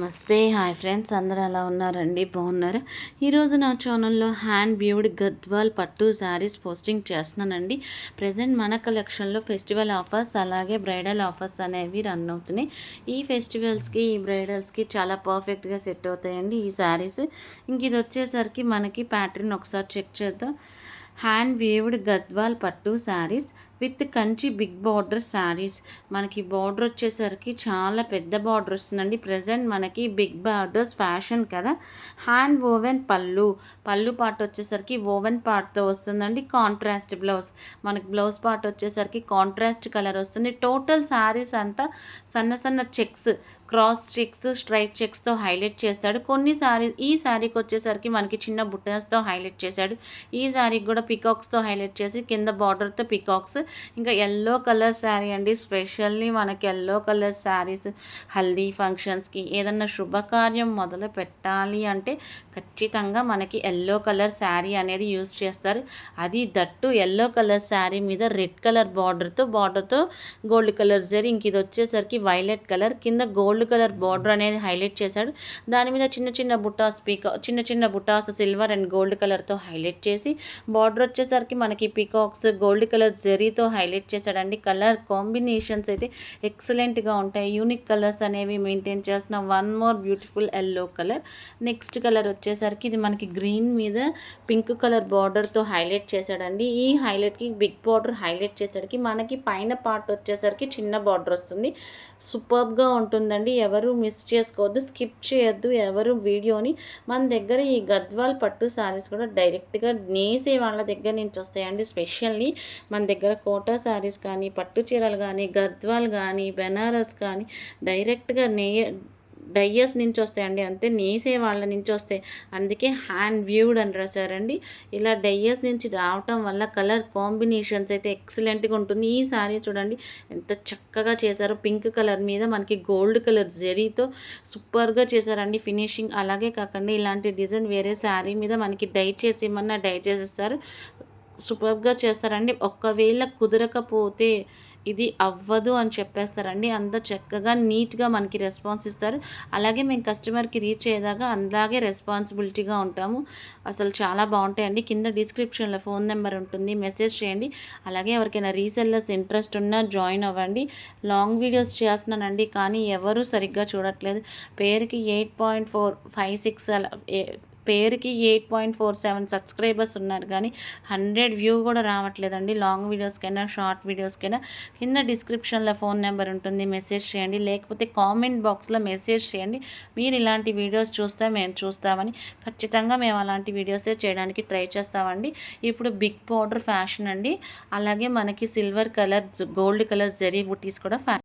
నమస్తే. Hi friends. అందరూ ఎలా ఉన్నారండి? బాగున్నారు? ఈరోజు నా ఛానల్లో హ్యాండ్ వ్యూడ్ గద్వాల్ పట్టు శారీస్ పోస్టింగ్ చేస్తున్నానండి. ప్రజెంట్ మన కలెక్షన్లో ఫెస్టివల్ ఆఫర్స్ అలాగే బ్రైడల్ ఆఫర్స్ అనేవి రన్ అవుతున్నాయి. ఈ ఫెస్టివల్స్కి ఈ బ్రైడల్స్కి చాలా పర్ఫెక్ట్గా సెట్ అవుతాయండి ఈ శారీస్. ఇంక ఇది వచ్చేసరికి మనకి ప్యాటర్న్ ఒకసారి చెక్ చేద్దాం. హ్యాండ్ వీవ్డ్ గద్వాల్ పట్టు saris. With Kanchi big border saris. మనకి బార్డర్ వచ్చేసరికి చాలా పెద్ద బార్డర్ వస్తుందండి. ప్రజెంట్ మనకి బిగ్ బార్డర్స్ ఫ్యాషన్ కదా. హ్యాండ్ ఓవెన్ పళ్ళు. పళ్ళు పార్ట్ వచ్చేసరికి ఓవెన్ పార్ట్తో వస్తుందండి. Contrast blouse. మనకి బ్లౌజ్ పార్ట్ వచ్చేసరికి కాంట్రాస్ట్ కలర్ వస్తుంది. టోటల్ శారీస్ అంతా సన్న సన్న చెక్స్ క్రాస్ చెక్స్ స్ట్రైట్ చెక్స్తో హైలైట్ చేస్తాడు. కొన్ని సారీ ఈ శారీకి వచ్చేసరికి మనకి చిన్న బుట్టస్తో హైలైట్ చేశాడు. ఈ శారీకి కూడా పికాక్స్తో హైలైట్ చేసి కింద బార్డర్తో పికాక్స్. ఇంకా ఎల్లో కలర్ శారీ అండి. స్పెషల్లీ మనకి ఎల్లో కలర్ శారీస్ హల్దీ ఫంక్షన్స్కి ఏదన్నా శుభకార్యం మొదలు పెట్టాలి అంటే ఖచ్చితంగా మనకి ఎల్లో కలర్ శారీ అనేది యూస్ చేస్తారు. అది దట్టు ఎల్లో కలర్ శారీ మీద రెడ్ కలర్ బార్డర్తో బార్డర్తో గోల్డ్ కలర్ జరీ ఇంక ఇది వచ్చేసరికి వైలెట్ కలర్ కింద గోల్డ్ కలర్ బార్డర్ అనేది హైలైట్ చేశాడు. దాని మీద చిన్న చిన్న బుటాస్ పీకా చిన్న చిన్న బుటాస్ సిల్వర్ అండ్ గోల్డ్ కలర్తో హైలైట్ చేసి బార్డర్ వచ్చేసరికి మనకి పీకాక్స్ గోల్డ్ కలర్ జరీతో హైలైట్ చేశాడండి. కలర్ కాంబినేషన్స్ అయితే ఎక్సలెంట్గా ఉంటాయి. యూనిక్ కలర్స్ అనేవి మెయింటైన్ చేసిన one more beautiful yellow colour. Next colour వచ్చేసరికి ఇది మనకి గ్రీన్ మీద పింక్ కలర్ బార్డర్తో హైలైట్ చేశాడండి. ఈ హైలైట్కి బిగ్ బార్డర్ హైలైట్ చేసేసరికి మనకి పైన పార్ట్ వచ్చేసరికి చిన్న బార్డర్ వస్తుంది. సూపర్గా ఉంటుందండి. ఎవరు మిస్ చేసుకోవద్దు స్కిప్ చేయొద్దు. ఎవరు వీడియోని మన దగ్గర ఈ గద్వాల్ పట్టు శారీస్ కూడా డైరెక్ట్గా నేసే వాళ్ళ దగ్గర నుంచి వస్తాయండి. స్పెషల్లీ మన దగ్గర కోటా శారీస్ కానీ పట్టు చీరలు కానీ గద్వాల్ కానీ బెనారస్ కానీ డైరెక్ట్గా నేయ డయ్యర్స్ నుంచి వస్తాయండి. అంతే నేసే వాళ్ళ నుంచి వస్తాయి. అందుకే హ్యాండ్ వ్యూడ్ అని రాశారండి ఇలా డయ్యర్స్ నుంచి రావటం వల్ల కలర్ కాంబినేషన్స్ అయితే ఎక్సలెంట్గా ఉంటుంది. ఈ సారీ చూడండి ఎంత చక్కగా చేశారో. పింక్ కలర్ మీద మనకి గోల్డ్ కలర్ జరీతో సూపర్గా చేశారండి ఫినిషింగ్. అలాగే కాకుండా ఇలాంటి డిజైన్ వేరే శారీ మీద మనకి డై చేసి ఏమన్నా డై చేసేస్తారు. సూపర్గా చేస్తారండి. ఒక్కవేళ కుదరకపోతే ఇది అవ్వదు అని చెప్పేస్తారండి. అంత చక్కగా నీట్గా మనకి రెస్పాన్స్ ఇస్తారు. అలాగే మేము కస్టమర్కి రీచ్ అయ్యేదాకా అలాగే రెస్పాన్సిబిలిటీగా ఉంటాము. అసలు చాలా బాగుంటాయండి. కింద డిస్క్రిప్షన్లో ఫోన్ నెంబర్ ఉంటుంది. మెసేజ్ చేయండి. అలాగే ఎవరికైనా రీసెల్లర్స్ ఇంట్రెస్ట్ ఉన్నా జాయిన్ అవ్వండి. లాంగ్ వీడియోస్ చేస్తున్నానండి. కానీ ఎవరు సరిగ్గా చూడట్లేదు. పేరుకి eight point four five six అలా పేరుకి eight point four seven subscribers ఉన్నారు. కానీ హండ్రెడ్ వ్యూ కూడా రావట్లేదండి. లాంగ్ వీడియోస్కైనా షార్ట్ వీడియోస్కైనా. కింద డిస్క్రిప్షన్లో ఫోన్ నెంబర్ ఉంటుంది మెసేజ్ చేయండి. లేకపోతే కామెంట్ బాక్స్లో మెసేజ్ చేయండి. మీరు ఇలాంటి వీడియోస్ చూస్తే మేము చూస్తామని ఖచ్చితంగా మేము అలాంటి వీడియోసే చేయడానికి ట్రై చేస్తామండి. ఇప్పుడు బిగ్ పౌడర్ ఫ్యాషన్ అండి. అలాగే మనకి silver colour gold colour zari బుటీస్ కూడా ఫ్యాషన్